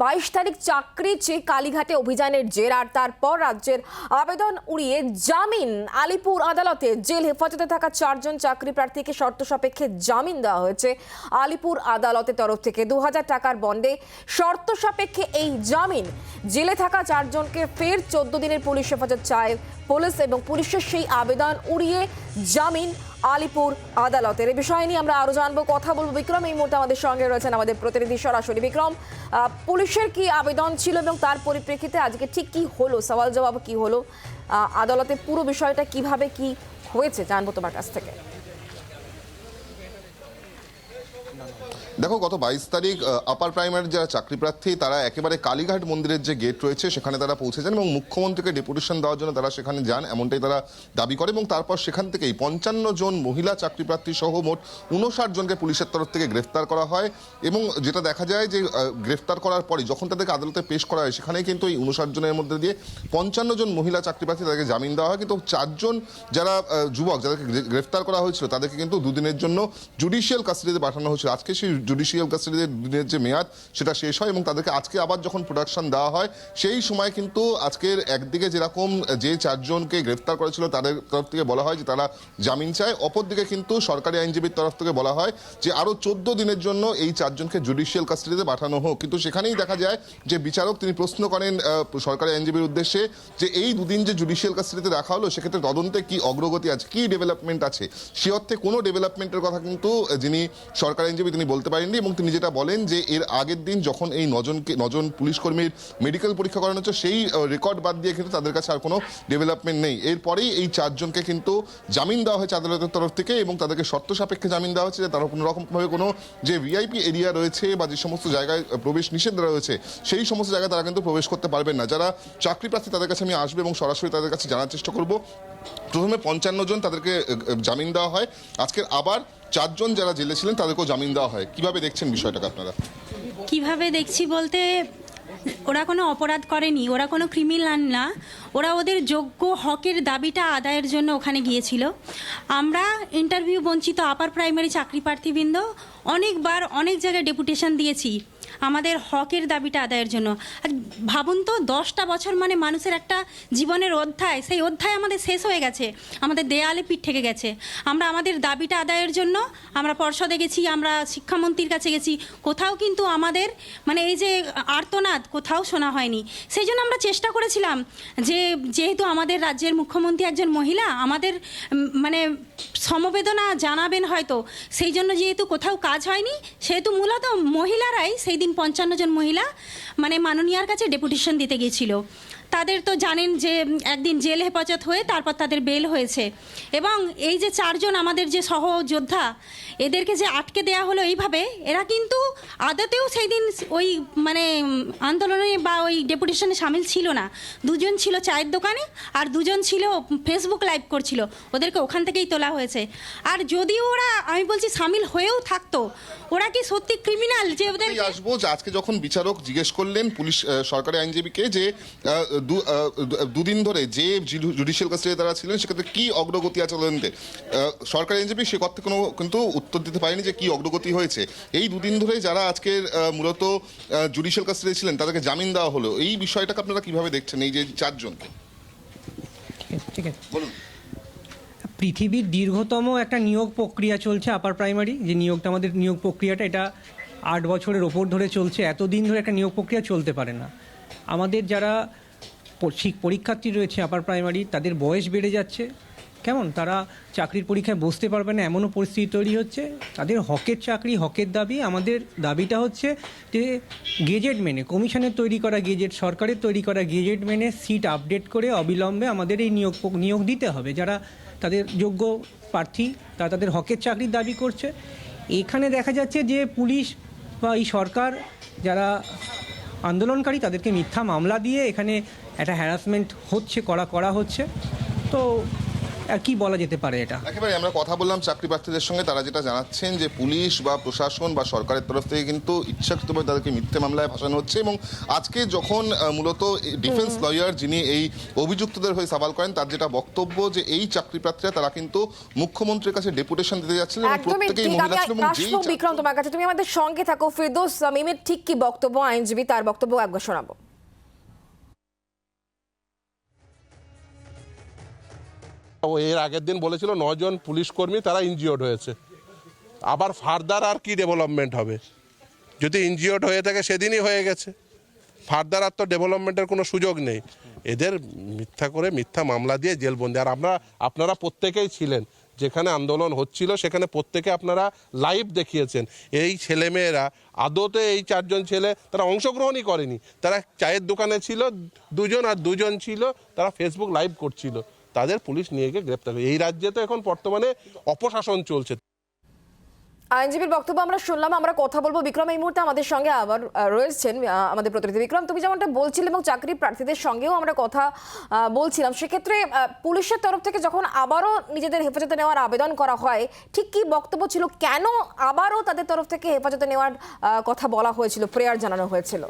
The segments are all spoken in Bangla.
বাইশ তারিখ চাকরি চেয়ে কালীঘাটে অভিযানের জের, আর তারপর রাজ্যের আবেদন উড়িয়ে জামিন। আলিপুর আদালতে জেল হেফাজতে থাকা চারজন চাকরি প্রার্থীকে শর্ত সাপেক্ষে জামিন দেওয়া হয়েছে। আলিপুর আদালতের তরফ থেকে দু হাজার টাকার বন্ডে শর্ত সাপেক্ষে এই জামিন। জেলে থাকা চারজনকে ফের চোদ্দ দিনের পুলিশ হেফাজত চায় পুলিশ এবং পুলিশের সেই আবেদন উড়িয়ে জামিন। আলিপুর আদালতের। এই বিষয় নিয়ে আমরা আরও জানব, কথা বলব বিক্রম। এই মুহূর্তে আমাদের সঙ্গে রয়েছেন আমাদের প্রতিনিধি সরাসরি বিক্রম। পুলিশের কি আবেদন ছিল এবং তার পরিপ্রেক্ষিতে আজকে ঠিক কি হলো? সওয়াল জবাব কি হলো? আদালতে পুরো বিষয়টা কীভাবে কি হয়েছে? জানব তোমার কাছ থেকে। দেখো, গত বাইশ তারিখ আপার প্রাইমারি যারা চাকরি প্রার্থী, তারা একেবারে কালীঘাট মন্দিরের যে গেট রয়েছে, সেখানে তারা পৌঁছে যান এবং মুখ্যমন্ত্রীকে ডেপুটেশন দেওয়ার জন্য তারা সেখানে যান, এমনটাই তারা দাবি করে এবং তারপর সেখান থেকেই পঞ্চান্ন জন মহিলা চাকরি প্রার্থী সহ মোট উনষাট জনকে পুলিশের তরফ থেকে গ্রেফতার করা হয় এবং যেটা দেখা যায় যে গ্রেফতার করার পরে যখন তাদেরকে আদালতে পেশ করা হয় সেখানে কিন্তু এই উনষাট জনের মধ্যে দিয়ে পঞ্চান্ন জন মহিলা চাকরি প্রার্থী তাদেরকে জামিন দেওয়া হয়। কিন্তু চারজন যারা যুবক যাদেরকে গ্রেফতার করা হয়েছিল, তাদেরকে কিন্তু দুদিনের জন্য জুডিশিয়াল কাস্টাডিতে পাঠানো হয়েছিল। আজকে সেই জুডিশিয়াল কাস্টাডিতে দুদিনের যে মেয়াদ, সেটা শেষ হয় এবং তাদেরকে আজকে আবার যখন প্রোডাকশন দেওয়া হয়, সেই সময় কিন্তু আজকের একদিকে যেরকম যে চারজনকে গ্রেফতার করেছিল তাদের তরফ থেকে বলা হয় যে তারা জামিন চায়, অপরদিকে কিন্তু সরকারি আইনজীবীর তরফ থেকে বলা হয় যে আরও চোদ্দ দিনের জন্য এই চারজনকে জুডিশিয়াল কাস্টাডিতে পাঠানো হোক। কিন্তু সেখানেই দেখা যায় যে বিচারক তিনি প্রশ্ন করেন সরকারি আইনজীবীর উদ্দেশ্যে যে এই দুদিন যে জুডিশিয়াল কাস্টাডিতে রাখা হলো, সেক্ষেত্রে তদন্তে কি অগ্রগতি আছে, কি ডেভেলপমেন্ট আছে? সে অর্থে কোনো ডেভেলপমেন্টের কথা কিন্তু যিনি সরকারি আইনজীবী তিনি বলতে পারেননি এবং তিনি যেটা বলেন যে এর আগের দিন যখন এই নজনকে, নজন পুলিশ কর্মীর মেডিকেল পরীক্ষা করানো হচ্ছে, সেই রেকর্ড বাদ দিয়ে কিন্তু তাদের কাছে আর কোনো ডেভেলপমেন্ট নেই। এরপরেই এই চারজনকে কিন্তু জামিন দেওয়া হয়েছে আদালতের তরফ থেকে এবং তাদেরকে শর্ত সাপেক্ষে জামিন দেওয়া হচ্ছে যে তারা কোনো রকমভাবে কোনো যে ভিআইপি এরিয়া রয়েছে বা যে সমস্ত জায়গায় প্রবেশ নিষেধ রয়েছে সেই সমস্ত জায়গায় তারা কিন্তু প্রবেশ করতে পারবেন না। যারা চাকরি প্রার্থী তাদের কাছে আমি আসব এবং সরাসরি তাদের কাছে জানার চেষ্টা করব। প্রথমে পঞ্চান্ন জন তাদেরকে জামিন দেওয়া হয়। আজকের আবার চারজন যারা জেলে ছিলেন, তাদেরকেও জামিন দেওয়া হয়। কীভাবে দেখছেন বিষয়টাকে আপনারা? কীভাবে দেখছি বলতে, ওরা কোনো অপরাধ করেনি, ওরা কোনো ক্রিমিনাল না। ওরা ওদের যোগ্য হকের দাবিটা আদায়ের জন্য ওখানে গিয়েছিল। আমরা ইন্টারভিউ বঞ্চিত আপার প্রাইমারি চাকরি প্রার্থীবৃন্দ, অনেকবার অনেক জায়গায় ডেপুটেশন দিয়েছি। আমাদের হকের দাবিটা আদায়ের জন্য। আর ভাবুন তো, দশটা বছর মানে মানুষের একটা জীবনের অধ্যায়, সেই অধ্যায় আমাদের শেষ হয়ে গেছে। আমাদের দেয়ালে পিঠ থেকে গেছে। আমরা আমাদের দাবিটা আদায়ের জন্য, আমরা পর্ষদে গেছি, আমরা শিক্ষামন্ত্রীর কাছে গেছি। কোথাও কিন্তু আমাদের মানে এই যে আর্তনাদ, কোথাও শোনা হয়নি। সেই জন্য আমরা চেষ্টা করেছিলাম যে, যেহেতু আমাদের রাজ্যের মুখ্যমন্ত্রী একজন মহিলা, আমাদের মানে সমবেদনা জানাবেন হয়তো। সেই জন্য যেহেতু কোথাও কাজ হয়নি, সেহেতু মূলত মহিলারাই সেই দিন পঞ্চান্ন জন মহিলা মানে মাননীয়ার কাছে ডেপুটেশন দিতে গিয়েছিল। তাদের তো জানেন যে একদিন জেল হেফাজত হয়ে তারপর তাদের বেল হয়েছে। এবং এই যে চারজন আমাদের যে সহযোদ্ধা, এদেরকে যে আটকে দেয়া হলো এইভাবে, এরা কিন্তু আদতেও সেই দিন ওই মানে আন্দোলনে বা ওই ডেপুটেশনে সামিল ছিল না। দুজন ছিল চায়ের দোকানে আর দুজন ছিল ফেসবুক লাইভ করছিল। ওদেরকে ওখান থেকেই তোলা হয়েছে। আর যদিও ওরা, আমি বলছি সামিল হয়েও থাকতো, ওরা কি সত্যি ক্রিমিনাল যে ওদের আসব আজকে যখন বিচারক জিজ্ঞেস করলেন পুলিশ সরকারি আইনজীবীকে যে দুদিন ধরে যে জুডিশিয়াল কাস্টাডি তারা ছিলেন সেক্ষেত্রে কি অগ্রগতি আছে তদন্তে সরকারি আইনজীবী সে কথা কোনো কিন্তু উত্তর দিতে পারেনি যে কি অগ্রগতি হয়েছে। এই দুদিন ধরে যারা আজকের মূলত জুডিশিয়াল কাস্টাডি ছিলেন তাদেরকে জামিন দেওয়া হলো। এই বিষয়টাকে আপনারা কীভাবে দেখছেন এই যে চারজনকে? ঠিক আছে বলুন। পৃথিবীর দীর্ঘতম একটা নিয়োগ প্রক্রিয়া চলছে আপার প্রাইমারি যে নিয়োগটা আমাদের নিয়োগ প্রক্রিয়াটা এটা আট বছরের ওপর ধরে চলছে। এতদিন ধরে একটা নিয়োগ প্রক্রিয়া চলতে পারে না। আমাদের যারা পরীক্ষার্থী রয়েছে আপার প্রাইমারি তাদের বয়স বেড়ে যাচ্ছে। কেমন? তারা চাকরির পরীক্ষায় বসতে পারবে না, এমনও পরিস্থিতি তৈরি হচ্ছে। তাদের হকের চাকরি, হকের দাবি, আমাদের দাবিটা হচ্ছে যে গেজেট মেনে কমিশনের তৈরি করা গেজেট সরকারের তৈরি করা গেজেট মেনে সিট আপডেট করে অবিলম্বে আমাদের এই নিয়োগ নিয়োগ দিতে হবে। যারা তাদের যোগ্য প্রার্থী, তারা তাদের হকের চাকরির দাবি করছে। এখানে দেখা যাচ্ছে যে পুলিশ বা এই সরকার, যারা আন্দোলনকারী, তাদেরকে মিথ্যা মামলা দিয়ে এখানে একটা হ্যারাসমেন্ট হচ্ছে করা করা হচ্ছে। তো আর কি বলা যেতে পারে এটা? একেবারে আমরা কথা বললাম চাকরি প্রার্থীদের সঙ্গে তারা যেটা জানাচ্ছেন যে পুলিশ বা প্রশাসন বা সরকারের তরফ থেকে কিন্তু ইচ্ছাকৃতভাবে তাদেরকে মিথ্যে মামলায় ফাঁসানো হচ্ছে এবং আজকে যখন মূলত ডিফেন্স লয়ার যিনি এই অভিযুক্তদের হয়ে সওয়াল করেন তার যেটা বক্তব্য যে এই চাকরি প্রার্থীরা তারা কিন্তু মুখ্যমন্ত্রীর কাছে ডেপুটেশন দিতে যাচ্ছিলেন এবং প্রত্যেকেই মহিলা ছিল এবং যেই বিক্রম তোমার কাছে। তুমি আমাদের সঙ্গে থাকো। ফিরদোস মিমের ঠিক কি বক্তব্য? আইনজীবী তার বক্তব্য একবার শোনাবো। ও এর আগের দিন বলেছিল নজন পুলিশ কর্মী তারা ইনজিওর্ড হয়েছে। আবার ফার্দার আর কি ডেভেলপমেন্ট হবে? যদি ইনজিওর্ড হয়ে থাকে সেদিনই হয়ে গেছে। ফার্দার আর তো ডেভেলপমেন্টের কোনো সুযোগ নেই। এদের মিথ্যা করে মিথ্যা মামলা দিয়ে জেলবন্দি। আর আমরা, আপনারা প্রত্যেকেই ছিলেন। যেখানে আন্দোলন হচ্ছিল, সেখানে প্রত্যেকে আপনারা লাইভ দেখিয়েছেন। এই ছেলেমেয়েরা, আদতে এই চারজন ছেলে তারা অংশগ্রহণই করেনি। তারা চায়ের দোকানে ছিল, দুজন আর দুজন ছিল, তারা ফেসবুক লাইভ করছিল। তাদের পুলিশ নিয়ে গিয়ে গ্রেপ্তার এই রাজ্যে তো এখন বর্তমানে অপশাসন চলছে। আইনজীবীর বক্তব্য আমরা শুনলাম, আমরা কথা বলব। বিক্রম, এই মুহূর্তে আমাদের সঙ্গে আবার রয়েছেন আমাদের প্রতিনিধি। বিক্রম, তুমি যেমনটা বলছিলে এবং চাকরি প্রার্থীদের সঙ্গেও আমরা কথা বলছিলাম, সেক্ষেত্রে পুলিশের তরফ থেকে যখন আবারও নিজেদের হেফাজতে নেওয়ার আবেদন করা হয়, ঠিক কি বক্তব্য ছিল? কেন আবারও তাদের তরফ থেকে হেফাজতে নেওয়ার কথা বলা হয়েছিল, প্রেয়ার জানানো হয়েছিল?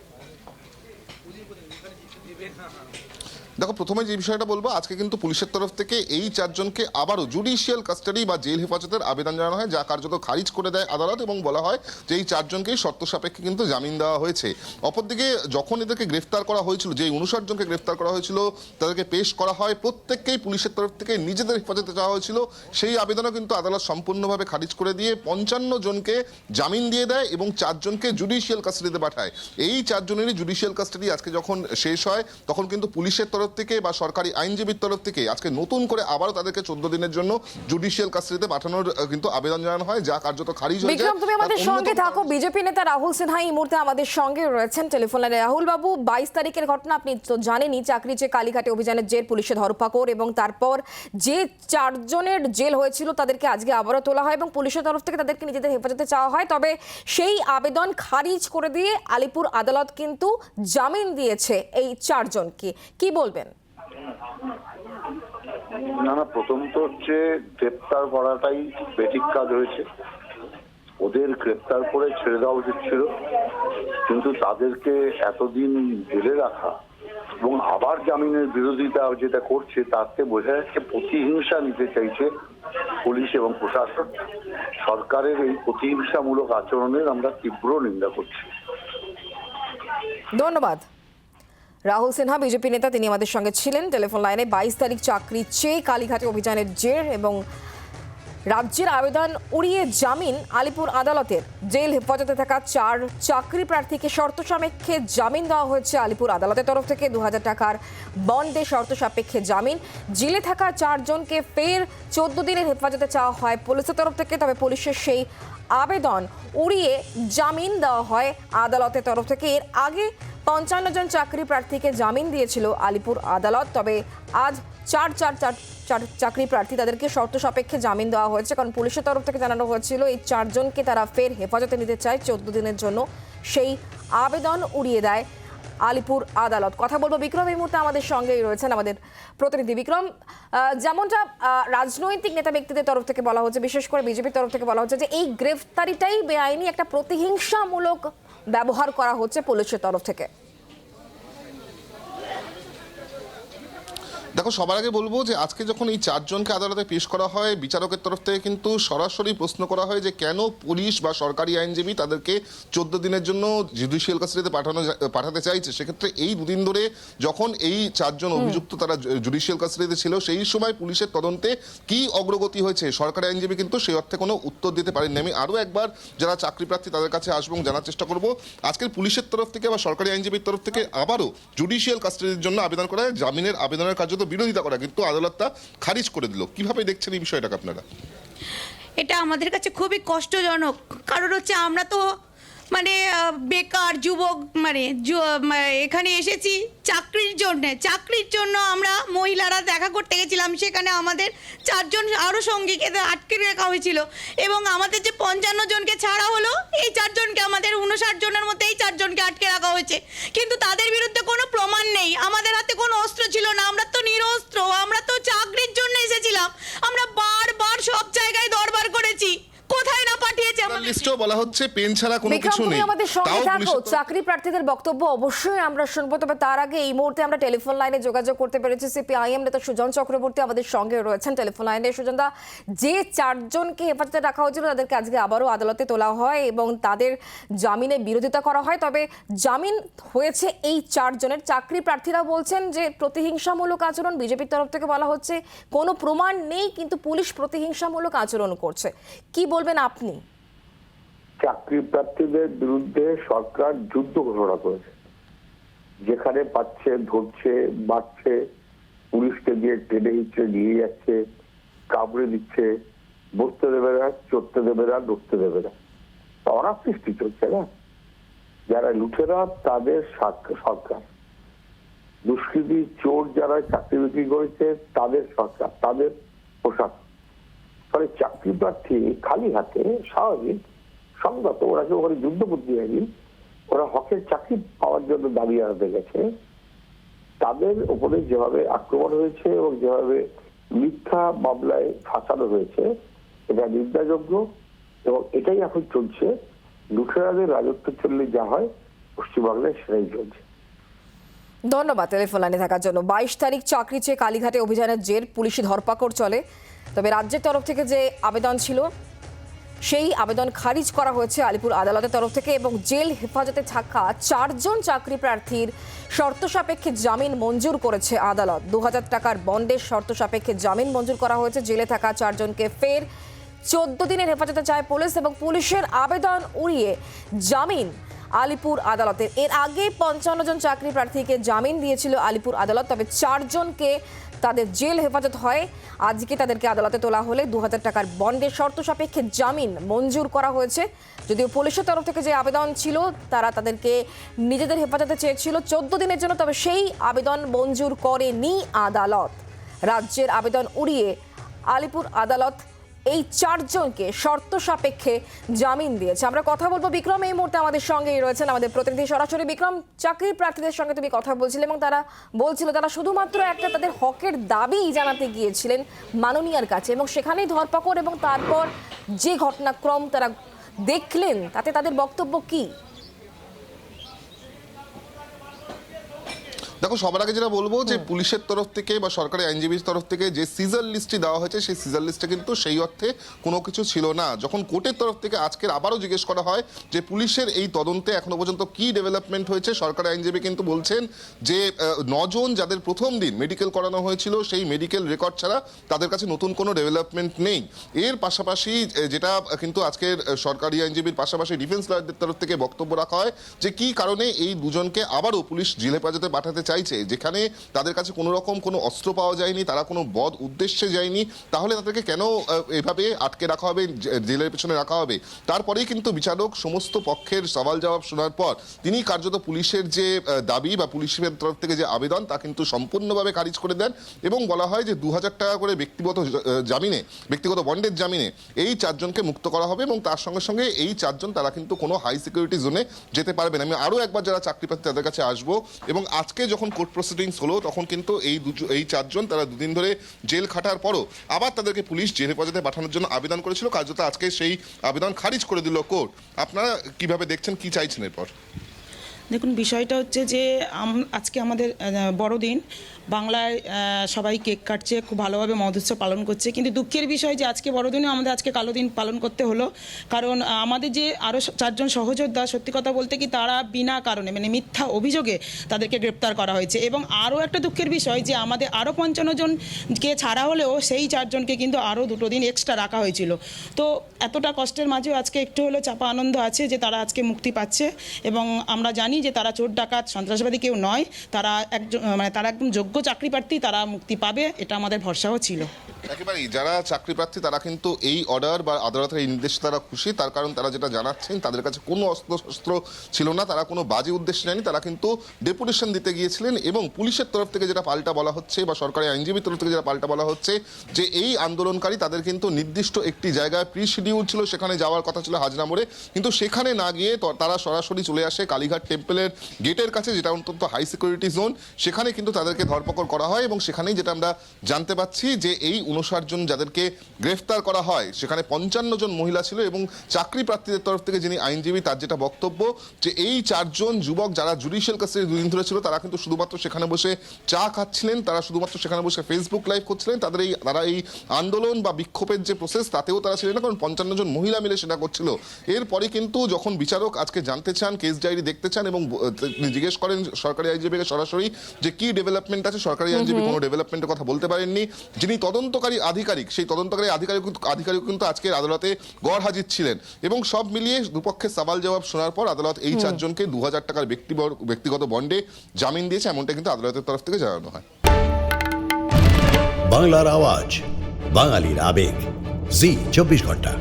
দেখো, প্রথমে যে বিষয়টা বলব, আজকে কিন্তু পুলিশের তরফ থেকে এই চারজনকে আবারও জুডিশিয়াল কাস্টাডি বা জেল হেফাজতের আবেদন জানানো হয়, যা কার্যত খারিজ করে দেয় আদালত এবং বলা হয় যে এই চারজনকেই শর্ত সাপেক্ষে কিন্তু জামিন দেওয়া হয়েছে। অপরদিকে যখন এদেরকে গ্রেফতার করা হয়েছিল যে উনষাট জনকে গ্রেফতার করা হয়েছিল, তাদেরকে পেশ করা হয়, প্রত্যেককেই পুলিশের তরফ থেকে নিজেদের হেফাজতে চাওয়া হয়েছিল। সেই আবেদনও কিন্তু আদালত সম্পূর্ণভাবে খারিজ করে দিয়ে পঞ্চান্ন জনকে জামিন দিয়ে দেয় এবং চারজনকে জুডিশিয়াল কাস্টাডিতে পাঠায়। এই চারজনেরই জুডিশিয়াল কাস্টাডি আজকে যখন শেষ হয়, তখন কিন্তু পুলিশের তরফ থেকে বা সরকারি আইনজীবীর তরফ থেকে আজকে নতুন করে আবারও তাদেরকে চোদ্দ দিনের জন্য জুডিশিয়াল কাস্টাডিতে পাঠানোর কিন্তু আবেদন জানানো হয় যা কার্যত খারিজ হয়ে বিক্রম তুমি আমাদের সঙ্গে থাকো। বিজেপি নেতা রাহুল সিনহা এই মুহূর্তে আমাদের সঙ্গে রয়েছেন টেলিফোন লাইনে। রাহুল বাবু বাইশ তারিখের ঘটনা আপনি তো জানেনই চাকরি যে কালীঘাটে অভিযানের জেল পুলিশে ধরপাকড় এবং তারপর যে চারজনের জেল হয়েছিল তাদেরকে আজকে আবারও তোলা হয় এবং পুলিশের তরফ থেকে তাদেরকে নিজেদের হেফাজতে চাওয়া হয়। তবে সেই আবেদন খারিজ করে দিয়ে আলিপুর আদালত কিন্তু জামিন দিয়েছে এই চারজনকে। কি বলবেন না না প্রথম তো হচ্ছে গ্রেপ্তার করাটাই বেঠিক কাজ হয়েছে। ওদের গ্রেপ্তার করে ছেড়ে দেওয়া উচিত ছিল। কিন্তু তাদেরকে এতদিন জেলে রাখা এবং আবার জামিনের বিরোধিতা যেটা করছে তাতে বোঝা যাচ্ছে প্রতিহিংসা নিতে চাইছে পুলিশ এবং প্রশাসন। সরকারের এই প্রতিহিংসামূলক আচরণের আমরা তীব্র নিন্দা করছি। ধন্যবাদ। রাহুল সিনহা, বিজেপি নেতা, তিনি আমাদের সঙ্গে ছিলেন। টেলিফোন লাইনে বাইশ তারিখ চাকরি চেয়ে কালীঘাটে অভিযানের জের এবং রাজ্যের আবেদন উড়িয়ে জামিন আলিপুর আদালতের। জেল হেফাজতে থাকা চার চাকরি প্রার্থীকে শর্ত সাপেক্ষে জামিন দেওয়া হয়েছে আলিপুর আদালতের তরফ থেকে। দু হাজার টাকার বন্ডে শর্ত সাপেক্ষে জামিন। জেলে থাকা চারজনকে ফের চোদ্দ দিনের হেফাজতে চাওয়া হয় পুলিশের তরফ থেকে, তবে পুলিশের সেই আবেদন উড়িয়ে জামিন দেওয়া হয় আদালতের তরফ থেকে। এর আগে পঞ্চান্ন জন চাকরি প্রার্থীকে জামিন দিয়েছিল আলিপুর আদালত, তবে আজ চার চার চার চার চাকরি প্রার্থী তাদেরকে শর্ত সাপেক্ষে জামিন দেওয়া হয়েছে। কারণ পুলিশের তরফ থেকে জানানো হয়েছিল, এই চারজনকে তারা ফের হেফাজতে নিতে চায়। চোদ্দ দিনের জন্য সেই আবেদন উড়িয়ে দেয় আলিপুর আদালত। কথা বলব বিক্রম, এই মুহূর্তে আমাদের সঙ্গেই রয়েছেন আমাদের প্রতিনিধি। বিক্রম যেমনটা রাজনৈতিক নেতা ব্যক্তিদের তরফ থেকে বলা হচ্ছে, বিশেষ করে বিজেপির তরফ থেকে বলা হচ্ছে যে এই গ্রেফতারিটাই বেআইনি একটা প্রতিহিংসামূলক ব্যবহার করা হচ্ছে পুলিশের তরফ থেকে। দেখো সবার আগে বলব যে আজকে যখন এই চারজনকে আদালতে পেশ করা হয় বিচারকের তরফ থেকে কিন্তু সরাসরি প্রশ্ন করা হয় যে কেন পুলিশ বা সরকারি আইনজীবী তাদেরকে চোদ্দ দিনের জন্য জুডিশিয়াল কাস্টাডিতে পাঠানো পাঠাতে চাইছে? সেক্ষেত্রে এই দুদিন ধরে যখন এই চারজন অভিযুক্ত তারা জুডিশিয়াল কাস্টাডিতে ছিল সেই সময় পুলিশের তদন্তে কি অগ্রগতি হয়েছে? সরকারি আইনজীবী কিন্তু সেই অর্থে কোনো উত্তর দিতে পারেননি। আমি আরও একবার যারা চাকরি প্রার্থী তাদের কাছে আসব এবং জানার চেষ্টা করব আজকের পুলিশের তরফ থেকে বা সরকারি আইনজীবীর তরফ থেকে আবারও জুডিশিয়াল কাস্টাডির জন্য আবেদন করা হয় জামিনের আবেদনের কার্যত বিরোধিতা করা, কিন্তু আদালত তা খারিজ করে দিল। কীভাবে দেখছেন এই বিষয়টাকে আপনারা? এটা আমাদের কাছে খুবই কষ্টজনক। কারণ হচ্ছে আমরা তো মানে বেকার যুবক মানে এখানে এসেছি চাকরির জন্য। চাকরির জন্য আমরা মহিলারা দেখা করতে গেছিলাম, সেখানে আমাদের চারজন আরও সঙ্গীকে আটকে রাখা হয়েছিল। এবং আমাদের যে পঞ্চান্ন জনকে ছাড়া হলো, এই চারজনকে আমাদের উনষাট জনের মধ্যে এই চারজনকে আটকে রাখা হয়েছে। কিন্তু তাদের বিরুদ্ধে কোনো প্রমাণ নেই। আমাদের হাতে কোনো অস্ত্র ছিল না। আমরা তো নিরস্ত্র, আমরা তো চাকরির জন্য এসেছিলাম। লিস্টেও বলা হচ্ছে পেন ছাড়া কোনো কিছু নেই। আমাদের সঙ্গে থাকো। চাকরি প্রার্থীদের বক্তব্য অবশ্যই আমরা শুনব তবে তার আগে এই মুহূর্তে আমরা টেলিফোন লাইনে যোগাযোগ করতে পেরেছি সিপিআইএম নেতা সুজন চক্রবর্তী আমাদের সঙ্গে রয়েছেন। টেলিফোন লাইনে সুজনদা যে চারজনকে হেফাজতে রাখা হয়েছিল তাদেরকে আজকে আবারও আদালতে তোলা হয় এবং তাদের জামিনে বিরোধিতা করা হয়। তবে জামিন হয়েছে এই চারজনের। চাকরি প্রার্থীরা বলছেন যে প্রতিহিংসামূলক আচরণ বিজেপির তরফ থেকে বলা হচ্ছে কোনো প্রমাণ নেই কিন্তু পুলিশ প্রতিহিংসামূলক আচরণ করছে। কি বলবেন আপনি? চাকরি প্রার্থীদের বিরুদ্ধে সরকার যুদ্ধ ঘোষণা করেছে। যেখানে পাচ্ছে, ধরছে বাড়ছে পুলিশকে দিয়ে টেনে হিচ্ছে নিয়ে যাচ্ছে, কামড়ে দিচ্ছে, বসতে দেবে না, চড়তে দেবে না, নড়তে দেবে না। অনার সৃষ্টি চলছে না। যারা লুটেরা তাদের সরকার। দুষ্কৃতী চোর যারা চাকরি বিক্রি করেছে, তাদের সরকার, তাদের পোশাক। ফলে চাকরি প্রার্থী খালি হাতে স্বাভাবিক সংগত, ওরা কেউ যুদ্ধ করতে যায়নি ওরা হকের চাকরি পাওয়ার জন্য দাঁড়িয়ে আনতে গেছে। তাদের উপরে যেভাবে আক্রমণ হয়েছে এবং যেভাবে মিথ্যা মামলায় ফাঁসানো হয়েছে, এটা নিন্দাযোগ্য এবং এটাই এখন চলছে। লুঠেরাদের রাজত্ব চললে যা হয় পশ্চিমবাংলায় সেটাই চলছে। ধন্যবাদ টেলিফোন লাইনে থাকার জন্য। বাইশ তারিখ চাকরি চেয়ে কালীঘাটে অভিযানের জের, পুলিশি ধরপাকড় চলে। তবে রাজ্যের তরফ থেকে যে আবেদন ছিল সেই আবেদন খারিজ করা হয়েছে আলিপুর আদালতের তরফ থেকে এবং জেল হেফাজতে থাকা চারজন চাকরি প্রার্থীর শর্ত সাপেক্ষে জামিন মঞ্জুর করেছে আদালত। দু হাজার টাকার বন্ডের শর্ত সাপেক্ষে জামিন মঞ্জুর করা হয়েছে। জেলে থাকা চারজনকে ফের চোদ্দ দিনের হেফাজতে চায় পুলিশ এবং পুলিশের আবেদন উড়িয়ে জামিন আলিপুর আদালতের। এর আগে পঞ্চান্ন জন চাকরি প্রার্থীকে জামিন দিয়েছিল আলিপুর আদালত, তবে চারজনকে তাদের জেল হেফাজত হয়। আজকে তাদেরকে আদালতে তোলা হলে দু হাজার টাকার বন্ডের শর্ত সাপেক্ষে জামিন মঞ্জুর করা হয়েছে। যদিও পুলিশের তরফ থেকে যে আবেদন ছিল, তারা তাদেরকে নিজেদের হেফাজতে চেয়েছিল। চোদ্দ দিনের জন্য, তবে সেই আবেদন মঞ্জুর করেনি আদালত। রাজ্যের আবেদন উড়িয়ে আলিপুর আদালত এই চারজনকে শর্ত সাপেক্ষে জামিন দিয়েছে। আমরা কথা বলব বিক্রম, এই মুহূর্তে আমাদের সঙ্গেই রয়েছেন আমাদের প্রতিনিধি সরাসরি। বিক্রম, চাকরির প্রার্থীদের সঙ্গে তুমি কথা বলছিলে এবং তারা বলছিল, তারা শুধুমাত্র একটা তাদের হকের দাবি জানাতে গিয়েছিলেন মাননীয়ার কাছে এবং সেখানেই ধরপাকড় এবং তারপর যে ঘটনাক্রম তারা দেখলেন, তাতে তাদের বক্তব্য কি? দেখো সবার আগে যেটা বলব যে পুলিশের তরফ থেকে বা সরকারি আইনজীবীর তরফ থেকে যে সিজার লিস্টটি দেওয়া হয়েছে সেই সিজার লিস্টে কিন্তু সেই অর্থে কোনো কিছু ছিল না। যখন কোর্টের তরফ থেকে আজকের আবারও জিজ্ঞেস করা হয় যে পুলিশের এই তদন্তে এখনও পর্যন্ত কি ডেভেলপমেন্ট হয়েছে সরকারি আইনজীবী কিন্তু বলছেন যে নজন যাদের প্রথম দিন মেডিকেল করানো হয়েছিল সেই মেডিকেল রেকর্ড ছাড়া তাদের কাছে নতুন কোনো ডেভেলপমেন্ট নেই। এর পাশাপাশি যেটা কিন্তু আজকের সরকারি আইনজীবীর পাশাপাশি ডিফেন্স লয়ারদের তরফ থেকে বক্তব্য রাখা হয় যে কি কারণে এই দুজনকে আবারও পুলিশ জেল হেফাজতে পাঠাতে চাইছে, যেখানে তাদের কাছে কোনো রকম কোনো অস্ত্র পাওয়া যায়নি, তারা কোনো বদ উদ্দেশ্যে যায়নি, তাহলে তাদেরকে কেন এভাবে আটকে রাখা হবে জেলের পেছনে রাখা হবে? তারপরেই কিন্তু বিচারক সমস্ত পক্ষের সওয়াল জবাব শোনার পর, তিনি কার্যত পুলিশের যে দাবি বা পুলিশের তরফ থেকে যে আবেদন, তা কিন্তু সম্পূর্ণভাবে খারিজ করে দেন এবং বলা হয় যে দু হাজার টাকা করে ব্যক্তিগত জামিনে, ব্যক্তিগত বন্ডের জামিনে এই চারজনকে মুক্ত করা হবে এবং তার সঙ্গে সঙ্গে এই চারজন তারা কিন্তু কোনো হাই সিকিউরিটি জোনে যেতে পারবে না। আমি আরও একবার যারা চাকরি প্রার্থী তাদের কাছে আসব এবং আজকে যখন কোর্ট প্রসিডিংস হলো, তখন কিন্তু এই দুজন এই চারজন তারা দুদিন ধরে জেল খাটার পরও আবার তাদেরকে পুলিশ জেল হেফাজতে পাঠানোর জন্য আবেদন করেছিল। কার্যত আজকে সেই আবেদন খারিজ করে দিল কোর্ট আপনারা কীভাবে দেখছেন, কি চাইছেন এরপর? দেখুন, বিষয়টা হচ্ছে যে আজকে আমাদের বড়দিন। বাংলায় সবাই কেক কাটছে, খুব ভালোভাবে মহোৎসব পালন করছে। কিন্তু দুঃখের বিষয় যে আজকে বড়দিনে আমাদের আজকে কালো দিন পালন করতে হলো। কারণ আমাদের যে আরও চারজন সহযোদ্ধা, সত্যি কথা বলতে কি তারা বিনা কারণে মানে মিথ্যা অভিযোগে তাদেরকে গ্রেপ্তার করা হয়েছে। এবং আরও একটা দুঃখের বিষয় যে আমাদের আরও পঞ্চান্ন জনকে ছাড়া হলেও সেই চারজনকে কিন্তু আরও দুটো দিন এক্সট্রা রাখা হয়েছিল। তো এতটা কষ্টের মাঝেও আজকে একটু হলেও চাপা আনন্দ আছে যে তারা আজকে মুক্তি পাচ্ছে। এবং আমরা জানি যে তারা চোর, ডাকাত, সন্ত্রাসবাদী কেউ নয়। তারা একজন মানে তারা একদম যোগ্য চাকরি প্রার্থী তারা মুক্তি পাবে এটা আমাদের ভরসাও ছিল। একেবারেই যারা চাকরি প্রার্থী, তারা কিন্তু এই অর্ডার বা আদালতের এই নির্দেশে তারা খুশি। তার কারণ তারা যেটা জানাচ্ছেন, তাদের কাছে কোনো অস্ত্র শস্ত্র ছিল না, তারা কোনো বাজে উদ্দেশ্যে নেয়নি। তারা কিন্তু ডেপুটেশন দিতে গিয়েছিলেন এবং পুলিশের তরফ থেকে যেটা পাল্টা বলা হচ্ছে বা সরকারি আইনজীবীর তরফ থেকে যেটা পাল্টা বলা হচ্ছে যে এই আন্দোলনকারী তাদের কিন্তু নির্দিষ্ট একটি জায়গায় প্রি শিডিউল ছিল, সেখানে যাওয়ার কথা ছিল হাজরা মোড়ে। কিন্তু সেখানে না গিয়ে তারা সরাসরি চলে আসে কালীঘাট টেম্পলের গেটের কাছে, যেটা অন্তত হাই সিকিউরিটি জোন সেখানে কিন্তু তাদেরকে ধরপকড় করা হয় এবং সেখানেই যেটা আমরা জানতে পাচ্ছি যে এই উনষাট জন যাদেরকে গ্রেফতার করা হয় সেখানে পঞ্চান্ন জন মহিলা ছিল এবং চাকরি প্রার্থীদের তরফ থেকে যিনি আইনজীবী তার যেটা বক্তব্য যে এই চারজন যুবক যারা জুডিশিয়াল কাস্টাডি দুদিন ধরে ছিল তারা কিন্তু শুধুমাত্র সেখানে বসে চা খাচ্ছিলেন তারা শুধুমাত্র সেখানে বসে ফেসবুক লাইভ করছিলেন তাদের এই তারা এই আন্দোলন বা বিক্ষোভের যে প্রসেস তাতেও তারা ছিলেন না কারণ পঞ্চান্ন জন মহিলা মিলে সেটা করছিল। এরপরে কিন্তু যখন বিচারক আজকে জানতে চান কেস ডায়েরি দেখতে চান এবং জিজ্ঞেস করেন সরকারি আইনজীবীকে সরাসরি যে কি ডেভেলপমেন্ট আছে সরকারি আইনজীবী কোনো ডেভেলপমেন্টের কথা বলতে পারেননি যিনি তদন্তকারী আধিকারিক সেই তদন্তকারী আধিকারিক কিন্তু- আধিকারিক কিন্তু আজকের আদালতে গড় হাজির ছিলেন এবং সব মিলিয়ে দুপক্ষের সাবাল জবাব শোনার পর আদালত এই চারজনকে দু হাজার টাকার ব্যক্তি ব্যক্তিগত বন্ডে জামিন দিয়েছে এমনটা কিন্তু আদালতের তরফ থেকে জানানো হয়। বাংলার আওয়াজ বাঙালির আবেগ। জি চব্বিশ ঘণ্টা।